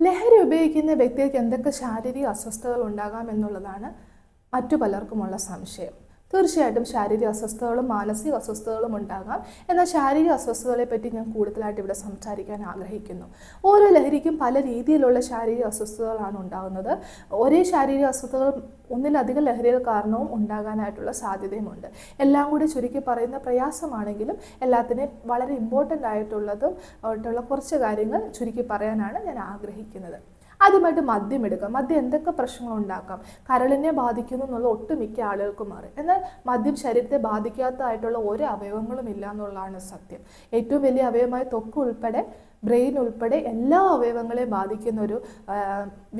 ലഹരി ഉപയോഗിക്കുന്ന വ്യക്തികൾക്ക് എന്തൊക്കെ ശാരീരിക അസ്വസ്ഥതകൾ ഉണ്ടാകാം എന്നുള്ളതാണ് മറ്റു പലർക്കുമുള്ള സംശയം. തീർച്ചയായിട്ടും ശാരീരിക അസ്വസ്ഥതകളും മാനസിക അസ്വസ്ഥതകളും ഉണ്ടാകാം. എന്നാൽ ശാരീരിക അസ്വസ്ഥതകളെ പറ്റി ഞാൻ കൂടുതലായിട്ട് ഇവിടെ സംസാരിക്കാൻ ആഗ്രഹിക്കുന്നു. ഓരോ ലഹരിക്കും പല രീതിയിലുള്ള ശാരീരിക അസ്വസ്ഥതകളാണ് ഉണ്ടാകുന്നത്. ഒരേ ശാരീരിക അസ്വസ്ഥതകൾ ഒന്നിലധികം ലഹരികൾ കാരണവും ഉണ്ടാകാനായിട്ടുള്ള സാധ്യതയുമുണ്ട്. എല്ലാം കൂടി ചുരുക്കി പറയുന്ന പ്രയാസമാണെങ്കിലും എല്ലാത്തിനെയും വളരെ ഇമ്പോർട്ടന്റ് ആയിട്ടുള്ളതും ആയിട്ടുള്ള കുറച്ച് കാര്യങ്ങൾ ചുരുക്കി പറയാനാണ് ഞാൻ ആഗ്രഹിക്കുന്നത്. ആദ്യമായിട്ട് മദ്യം എടുക്കാം. മദ്യം എന്തൊക്കെ പ്രശ്നങ്ങൾ ഉണ്ടാക്കാം? കരളിനെ ബാധിക്കുന്നു എന്നുള്ള ഒട്ടുമിക്ക ആളുകൾക്കും മാറി എന്നാൽ മദ്യം ശരീരത്തെ ബാധിക്കാത്തതായിട്ടുള്ള ഒരു അവയവങ്ങളും ഇല്ല എന്നുള്ളതാണ് സത്യം. ഏറ്റവും വലിയ അവയവമായ തൊക്ക് ഉൾപ്പെടെ ബ്രെയിൻ ഉൾപ്പെടെ എല്ലാ അവയവങ്ങളെയും ബാധിക്കുന്ന ഒരു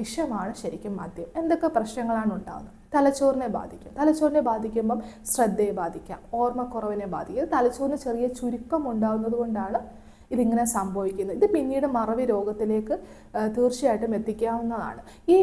വിഷമാണ് ശരിക്കും മദ്യം. എന്തൊക്കെ പ്രശ്നങ്ങളാണ് ഉണ്ടാകുന്നത് തലച്ചോറിനെ ബാധിക്കും. തലച്ചോറിനെ ബാധിക്കുമ്പം ശ്രദ്ധയെ ബാധിക്കാം. ഓർമ്മക്കുറവിനെ ബാധിക്കും. തലച്ചോറിന് ചെറിയ ചുരുക്കം ഉണ്ടാകുന്നത് കൊണ്ടാണ് ഇതിങ്ങനെ സംഭവിക്കുന്നത് ഇത് പിന്നീട് മറവി രോഗത്തിലേക്ക് തീർച്ചയായിട്ടും എത്തിക്കാവുന്നതാണ്. ഈ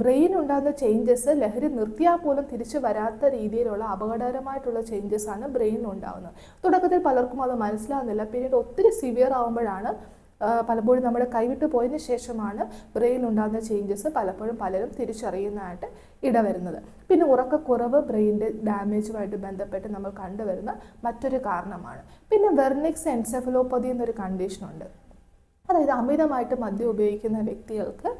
ബ്രെയിൻ ഉണ്ടാകുന്ന ചേഞ്ചസ് ലഹരി നിർത്തിയാൽ പോലും തിരിച്ചു വരാത്ത രീതിയിലുള്ള അപകടകരമായിട്ടുള്ള ചേഞ്ചസ് ആണ് ബ്രെയിനിൽ ഉണ്ടാകുന്നത് തുടക്കത്തിൽ പലർക്കും അത് മനസ്സിലാവുന്നില്ല. പിന്നീട് ഒത്തിരി സിവിയർ ആകുമ്പോഴാണ് ആ, പലപ്പോഴും നമ്മൾ കൈവിട്ട് പോയതിന് ശേഷമാണ് ബ്രെയിനിൽ ഉണ്ടാകുന്ന ചേഞ്ചസ് പലപ്പോഴും പലരും തിരിച്ചറിയുന്നതായിട്ട് ഇടവരുന്നത്. പിന്നെ ഉറക്കക്കുറവ് ബ്രെയിനിന്റെ ഡാമേജുമായിട്ട് ബന്ധപ്പെട്ട് നമ്മൾ കണ്ടുവരുന്ന മറ്റൊരു കാരണമാണ്. പിന്നെ വെർണിക്സ് എൻസെഫലോപ്പതി എന്നൊരു കണ്ടീഷനുണ്ട് അതായത് അമിതമായിട്ട് മദ്യം ഉപയോഗിക്കുന്ന വ്യക്തികൾക്ക്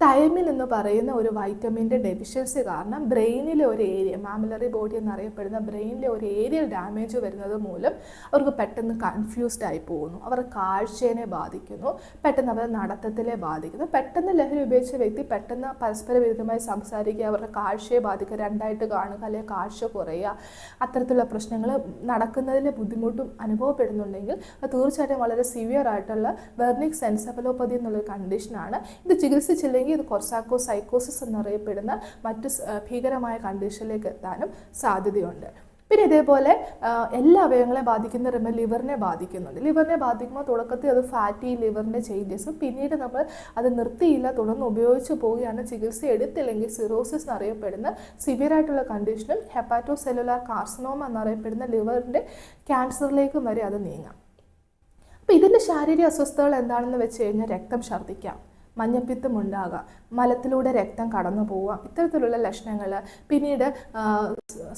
തൈമിൻ എന്ന് പറയുന്ന ഒരു വൈറ്റമിന്റെ ഡെഫിഷ്യൻസി കാരണം ബ്രെയിനിലെ ഒരു ഏരിയ മാമിലറി ബോഡി എന്നറിയപ്പെടുന്ന ബ്രെയിനിലെ ഒരു ഏരിയൽ ഡാമേജ് വരുന്നത് മൂലം അവർക്ക് പെട്ടെന്ന് കൺഫ്യൂസ്ഡ് ആയി പോകുന്നു. അവർ കാഴ്ചയെ ബാധിക്കുന്നു പെട്ടെന്ന് അവരുടെ നടത്തത്തിലെ ബാധിക്കുന്നു. പെട്ടെന്ന് ലഹരി ഉപയോഗിച്ച വ്യക്തി പെട്ടെന്ന് പരസ്പര വിരുദ്ധമായി സംസാരിക്കുക അവരുടെ കാഴ്ചയെ ബാധിക്കുക രണ്ടായിട്ട് കാണുക അല്ലെങ്കിൽ കാഴ്ച കുറയുക അത്തരത്തിലുള്ള പ്രശ്നങ്ങൾ നടക്കുന്നതിലെ ബുദ്ധിമുട്ടും അനുഭവപ്പെടുന്നുണ്ടെങ്കിൽ അത് തീർച്ചയായിട്ടും വളരെ സിവിയർ ആയിട്ടുള്ള വെർണിക് സെൻസഫലോപ്പതി എന്നുള്ളൊരു കണ്ടീഷനാണ് ഇത് ചികിത്സിച്ചില്ലെങ്കിൽ ഇത് കൊർസാക്കോ സൈക്കോസിസ് എന്നറിയപ്പെടുന്ന മറ്റ് ഭീകരമായ കണ്ടീഷനിലേക്ക് എത്താനും സാധ്യതയുണ്ട്. പിന്നെ ഇതേപോലെ എല്ലാ അവയവങ്ങളെ ബാധിക്കുന്ന റിമ ലിവറിനെ ബാധിക്കുന്നുണ്ട്. ലിവറിനെ ബാധിക്കുമ്പോൾ തുടക്കത്തിൽ അത് ഫാറ്റി ലിവറിന്റെ ചേഞ്ചസും പിന്നീട് നമ്മൾ അത് നിർത്തിയില്ല തുടർന്ന് ഉപയോഗിച്ച് പോവുകയാണ് ചികിത്സ എടുത്തില്ലെങ്കിൽ സിറോസിസ് എന്നറിയപ്പെടുന്ന സിവിയറായിട്ടുള്ള കണ്ടീഷനും ഹെപ്പാറ്റോ സെല്ലുലാർ കാർസിനോമ എന്നറിയപ്പെടുന്ന ലിവറിന്റെ ക്യാൻസറിലേക്കും വരെ അത് നീങ്ങാം. അപ്പോൾ ഇതിന്റെ ശാരീരിക അസ്വസ്ഥതകൾ എന്താണെന്ന് വെച്ച് കഴിഞ്ഞാൽ രക്തം ഛർദ്ദിക്കാം. മഞ്ഞപ്പിത്തം ഉണ്ടാകാം മലത്തിലൂടെ രക്തം കടന്നു പോവാം. ഇത്തരത്തിലുള്ള ലക്ഷണങ്ങൾ പിന്നീട്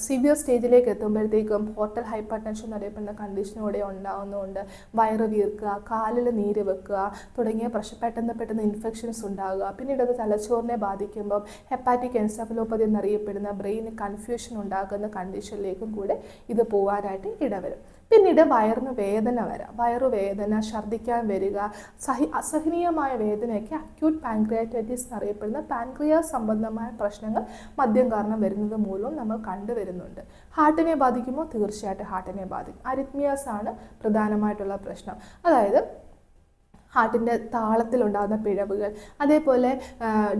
സിവിയർ സ്റ്റേജിലേക്ക് എത്തുമ്പോഴത്തേക്കും പോർട്ടൽ ഹൈപ്പർ ടെൻഷൻ എന്നറിയപ്പെടുന്ന കണ്ടീഷനോടെ ഉണ്ടാകുന്നതുകൊണ്ട് വയറ് വീർക്കുക കാലിൽ നീര് വെക്കുക തുടങ്ങിയ പ്രശ്നം പെട്ടെന്ന് പെട്ടെന്ന് ഇൻഫെക്ഷൻസ് ഉണ്ടാകുക. പിന്നീട് അത് തലച്ചോറിനെ ബാധിക്കുമ്പം ഹെപ്പാറ്റിക് എൻസഫലോപ്പതി എന്നറിയപ്പെടുന്ന ബ്രെയിന് കൺഫ്യൂഷൻ ഉണ്ടാക്കുന്ന കണ്ടീഷനിലേക്കും കൂടെ ഇത് പോകാനായിട്ട് ഇടവരും. പിന്നീട് വയറിന് വേദന വരാം. വയറുവേദന ഛർദ്ദിക്കാൻ വരിക സഹി അസഹനീയമായ വേദനയൊക്കെ അക്യൂട്ട് പാൻക്രിയാറ്റൈറ്റിസ് എന്നറിയപ്പെടുന്ന പാൻക്രിയാസ് സംബന്ധമായ പ്രശ്നങ്ങൾ മദ്യം കാരണം വരുന്നത് മൂലവും നമ്മൾ കണ്ടുവരുന്നുണ്ട്. ഹാർട്ടിനെ ബാധിക്കുമ്പോൾ തീർച്ചയായിട്ടും ഹാർട്ടിനെ ബാധിക്കും. അരിത്മിയാസ് ആണ് പ്രധാനമായിട്ടുള്ള പ്രശ്നം. അതായത് ഹാർട്ടിന്റെ താളത്തിലുണ്ടാകുന്ന പിഴവുകൾ. അതേപോലെ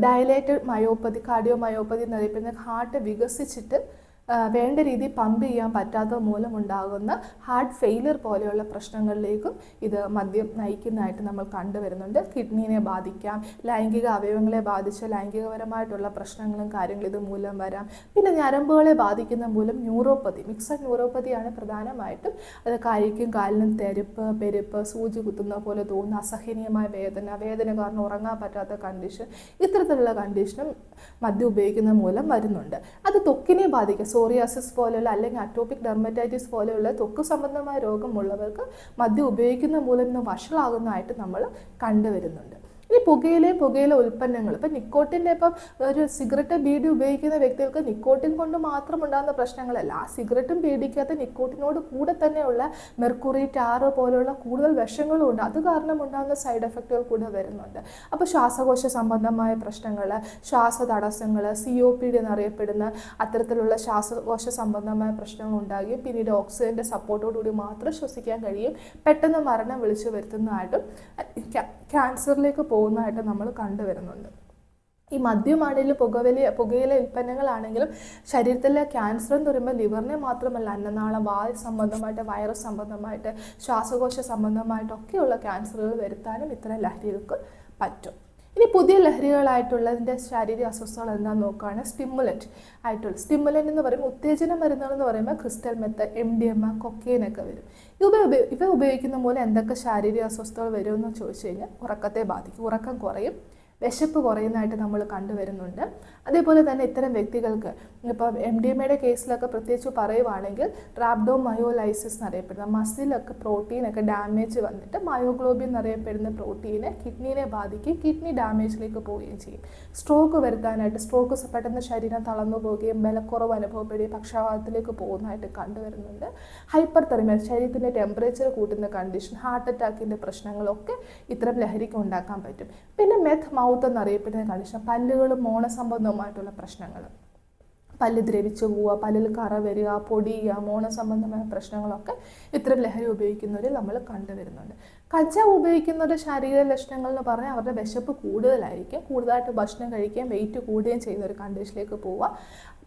ഡയലേറ്റഡ് മയോപ്പതി കാർഡിയോ മയോപ്പതി എന്നറിയപ്പെടുന്ന ഹാർട്ട് വികസിച്ചിട്ട് വേണ്ട രീതിയിൽ പമ്പ് ചെയ്യാൻ പറ്റാത്തത് മൂലമുണ്ടാകുന്ന ഹാർട്ട് ഫെയിലിയർ പോലെയുള്ള പ്രശ്നങ്ങളിലേക്കും ഇത് മദ്യം നയിക്കുന്നതായിട്ട് നമ്മൾ കണ്ടുവരുന്നുണ്ട് കിഡ്നീനെ ബാധിക്കാം ലൈംഗിക അവയവങ്ങളെ ബാധിച്ച ലൈംഗികപരമായിട്ടുള്ള പ്രശ്നങ്ങളും കാര്യങ്ങളും ഇത് മൂലം വരാം. പിന്നെ ഞരമ്പുകളെ ബാധിക്കുന്ന മൂലം ന്യൂറോപ്പതി മിക്സഡ് ന്യൂറോപ്പതിയാണ് പ്രധാനമായിട്ടും. അത് കൈക്കും കാലിനും തെരുപ്പ് പെരുപ്പ് സൂചി കുത്തുന്ന പോലെ തോന്നുന്ന അസഹനീയമായ വേദന വേദന കാരണം ഉറങ്ങാൻ പറ്റാത്ത കണ്ടീഷൻ ഇത്തരത്തിലുള്ള കണ്ടീഷനും മദ്യം ഉപയോഗിക്കുന്ന മൂലം വരുന്നുണ്ട്. അത് തൊക്കിനെ ബാധിക്കും. സോറിയാസിസ് പോലെയുള്ള അല്ലെങ്കിൽ അറ്റോപിക് ഡെർമറ്റൈറ്റിസ് പോലെയുള്ള തൊക്ക് സംബന്ധമായ രോഗമുള്ളവർക്ക് മദ്യം ഉപയോഗിക്കുന്ന മൂലം ഇന്ന് വഷളാകുന്നതായിട്ട് നമ്മൾ കണ്ടുവരുന്നുണ്ട്. ഇനി പുകയിലെ പുകയിലെ ഉൽപ്പന്നങ്ങൾ. ഇപ്പം നിക്കോട്ടിന്റെ ഇപ്പം ഒരു സിഗരറ്റ് ബീഡി ഉപയോഗിക്കുന്ന വ്യക്തികൾക്ക് നിക്കോട്ടിൻ കൊണ്ട് മാത്രം ഉണ്ടാകുന്ന പ്രശ്നങ്ങളല്ല. ആ സിഗരറ്റും ബീഡിക്കകത്ത് നിക്കോട്ടിനോട് കൂടെ തന്നെയുള്ള മെർക്കുറി ടാറ് പോലെയുള്ള കൂടുതൽ വിഷങ്ങളും ഉണ്ട്. അത് കാരണം ഉണ്ടാകുന്ന സൈഡ് എഫക്റ്റുകൾ കൂടെ വരുന്നുണ്ട്. അപ്പോൾ ശ്വാസകോശ സംബന്ധമായ പ്രശ്നങ്ങൾ ശ്വാസ തടസ്സങ്ങൾ സി ഒ പി ഡി എന്നറിയപ്പെടുന്ന അത്തരത്തിലുള്ള ശ്വാസകോശ സംബന്ധമായ പ്രശ്നങ്ങൾ ഉണ്ടാകുകയും പിന്നീട് ഓക്സിജന്റെ സപ്പോർട്ടോടുകൂടി മാത്രം ശ്വസിക്കാൻ കഴിയും. പെട്ടെന്ന് മരണം വിളിച്ചു വരുത്തുന്നതായിട്ടും ക്യാൻസറിലേക്ക് ക്യാൻസറിലേക്ക് പോകുന്നതായിട്ട് നമ്മൾ കണ്ടുവരുന്നുണ്ട്. ഈ മദ്യമാണെങ്കിലും പുകവലി പുകയില ഉൽപ്പന്നങ്ങളാണെങ്കിലും ശരീരത്തിലെ ക്യാൻസർ എന്ന് പറയുമ്പോൾ ലിവറിനെ മാത്രമല്ല അന്നനാളം വായു സംബന്ധമായിട്ട് വൈറസ് സംബന്ധമായിട്ട് ശ്വാസകോശ സംബന്ധമായിട്ടൊക്കെയുള്ള ക്യാൻസറുകൾ വരുത്താനും ഇത്തരം ലഹരികൾക്ക് പറ്റും. ഇനി പുതിയ ലഹരികളായിട്ടുള്ളതിന്റെ ശാരീരിക അസ്വസ്ഥതകൾ എന്താണെന്ന് നോക്കുകയാണ് സ്റ്റിമുലന്റ് ആയിട്ടുള്ള സ്റ്റിമുലന്റ് എന്ന് പറയുമ്പോൾ ഉത്തേജന മരുന്നുകൾ എന്ന് പറയുമ്പോൾ ക്രിസ്റ്റൽ മെത്ത എം ഡി എം കൊക്കെയിനൊക്കെ വരും. ഇവ ഇവ ഉപയോഗിക്കുന്ന മൂലം എന്തൊക്കെ ശാരീരിക അസ്വസ്ഥതകൾ വരുമെന്ന് ചോദിച്ചു കഴിഞ്ഞാൽ ഉറക്കത്തെ ബാധിക്കും. ഉറക്കം കുറയും വിശപ്പ് കുറയുന്നതായിട്ട് നമ്മൾ കണ്ടുവരുന്നുണ്ട്. അതേപോലെ തന്നെ ഇത്തരം വ്യക്തികൾക്ക് ഇപ്പോൾ എം ഡി എം എയുടെ കേസിലൊക്കെ പ്രത്യേകിച്ച് പറയുവാണെങ്കിൽ റാബ്ഡോ മയോലൈസിസ് എന്നറിയപ്പെടുന്ന മസിലൊക്കെ പ്രോട്ടീനൊക്കെ ഡാമേജ് വന്നിട്ട് മയോഗ്ലോബിൻ എന്നറിയപ്പെടുന്ന പ്രോട്ടീനെ കിഡ്നീനെ ബാധിക്കുകയും കിഡ്നി ഡാമേജിലേക്ക് പോവുകയും ചെയ്യും. സ്ട്രോക്ക് വരുത്താനായിട്ട് സ്ട്രോക്ക് പെട്ടെന്ന് ശരീരം തളർന്നു പോവുകയും ബലക്കുറവ് അനുഭവപ്പെടുകയും പക്ഷാഘാതത്തിലേക്ക് പോകുന്നതായിട്ട് കണ്ടുവരുന്നുണ്ട്. ഹൈപ്പർ തെർമിയ ശരീരത്തിന്റെ ടെമ്പറേച്ചർ കൂട്ടുന്ന കണ്ടീഷൻ ഹാർട്ട് അറ്റാക്കിന്റെ പ്രശ്നങ്ങളൊക്കെ ഇത്തരം ലഹരിക്ക് ഉണ്ടാക്കാൻ പറ്റും. പിന്നെ മെത്ത് മൗത്ത് എന്നറിയപ്പെടുന്ന കണ്ടീഷൻ പല്ലുകളും മോണസംബന്ധവുമായിട്ടുള്ള പ്രശ്നങ്ങൾ. പല്ല് ദ്രവിച്ചു പോവുക പല്ലിൽ കറ വരിക പൊടിയുക മോണ സംബന്ധമായ പ്രശ്നങ്ങളൊക്കെ ഇത്തരം ലഹരി ഉപയോഗിക്കുന്നവരിൽ നമ്മൾ കണ്ടുവരുന്നുണ്ട്. കച്ച ഉപയോഗിക്കുന്നവരുടെ ശാരീരിക ലക്ഷണങ്ങൾ എന്ന് പറഞ്ഞാൽ അവരുടെ വിശപ്പ് കൂടുതലായിരിക്കും. കൂടുതലായിട്ട് ഭക്ഷണം കഴിക്കുകയും വെയിറ്റ് കൂടുകയും ചെയ്യുന്ന ഒരു കണ്ടീഷനിലേക്ക് പോവുക.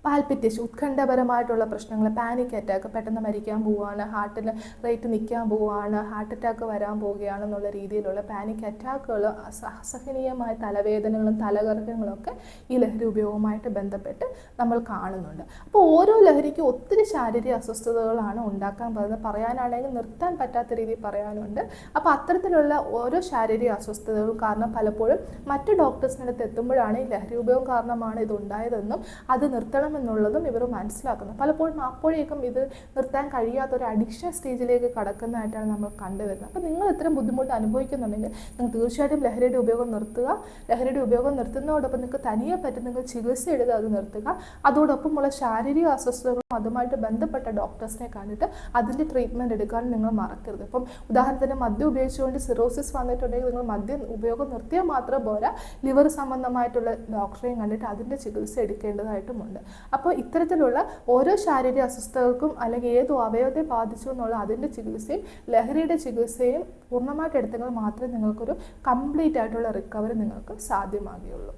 പാൽപിറ്റേഷൻ ഉത്കണ്ഠപരമായിട്ടുള്ള പ്രശ്നങ്ങൾ പാനിക് അറ്റാക്ക് പെട്ടെന്ന് മരിക്കാൻ പോവുകയാണ് ഹാർട്ടിൽ റേറ്റ് നിൽക്കാൻ പോവുകയാണ് ഹാർട്ട് അറ്റാക്ക് വരാൻ പോവുകയാണ് എന്നുള്ള രീതിയിലുള്ള പാനിക് അറ്റാക്കുകൾ അസഹനീയമായ തലവേദനകളും തലകറക്കങ്ങളൊക്കെ ഈ ലഹരി ഉപയോഗവുമായിട്ട് ബന്ധപ്പെട്ട് നമ്മൾ കാണുന്നുണ്ട്. അപ്പോൾ ഓരോ ലഹരിക്കും ഒത്തിരി ശാരീരിക അസ്വസ്ഥതകളാണ് ഉണ്ടാക്കാൻ പറയുന്നത് പറയാനാണെങ്കിൽ നിർത്താൻ പറ്റാത്ത രീതിയിൽ പറയാനുണ്ട്. അപ്പോൾ അത്തരത്തിലുള്ള ഓരോ ശാരീരിക അസ്വസ്ഥതകളും കാരണം പലപ്പോഴും മറ്റ് ഡോക്ടേഴ്സിനടുത്ത് എത്തുമ്പോഴാണ് ഈ ലഹരി ഉപയോഗം കാരണമാണ് ഇത് ഉണ്ടായതെന്നും അത് നിർത്തണം എന്നുള്ളതും ഇവർ മനസ്സിലാക്കുന്നു. പലപ്പോഴും അപ്പോഴേക്കും ഇത് നിർത്താൻ കഴിയാത്ത ഒരു അഡിക്ഷൻ സ്റ്റേജിലേക്ക് കടക്കുന്നതായിട്ടാണ് നമ്മൾ കണ്ടുവരുന്നത്. അപ്പോൾ നിങ്ങൾ ഇത്തരം ബുദ്ധിമുട്ട് അനുഭവിക്കുന്നുണ്ടെങ്കിൽ നിങ്ങൾ തീർച്ചയായിട്ടും ലഹരിയുടെ ഉപയോഗം നിർത്തുക. ലഹരിയുടെ ഉപയോഗം നിർത്തുന്നതോടൊപ്പം നിങ്ങൾക്ക് തനിയെ പറ്റും നിങ്ങൾ ചികിത്സ എടുത്ത് അത് നിർത്തുക. അതോടൊപ്പമുള്ള ശാരീരിക അസ്വസ്ഥതകളും അതുമായിട്ട് ബന്ധപ്പെട്ട ഡോക്ടേഴ്സിനെ കണ്ടിട്ട് അതിന്റെ ട്രീറ്റ്മെന്റ് എടുക്കാൻ നിങ്ങൾ മറക്കരുത്. ഇപ്പം ഉദാഹരണത്തിന് മദ്യം ഉപയോഗിച്ചുകൊണ്ട് സിറോസിസ് വന്നിട്ടുണ്ടെങ്കിൽ നിങ്ങൾ മദ്യം ഉപയോഗം നിർത്തിയാൽ മാത്രം പോരാ. ലിവർ സംബന്ധമായിട്ടുള്ള ഡോക്ടറെയും കണ്ടിട്ട് അതിന്റെ ചികിത്സ എടുക്കേണ്ടതായിട്ടുമുണ്ട്. അപ്പോൾ ഇത്തരത്തിലുള്ള ഓരോ ശാരീരിക അസ്വസ്ഥതകൾക്കും അല്ലെങ്കിൽ ഏത് അവയവത്തെ ബാധിച്ചു എന്നുള്ള അതിന്റെ ചികിത്സയും ലഹരിയുടെ ചികിത്സയും പൂർണമായിട്ട് എടുത്തെങ്കിൽ മാത്രമേ നിങ്ങൾക്കൊരു കംപ്ലീറ്റ് ആയിട്ടുള്ള റിക്കവറി നിങ്ങൾക്ക് സാധ്യമാകുകയുള്ളൂ.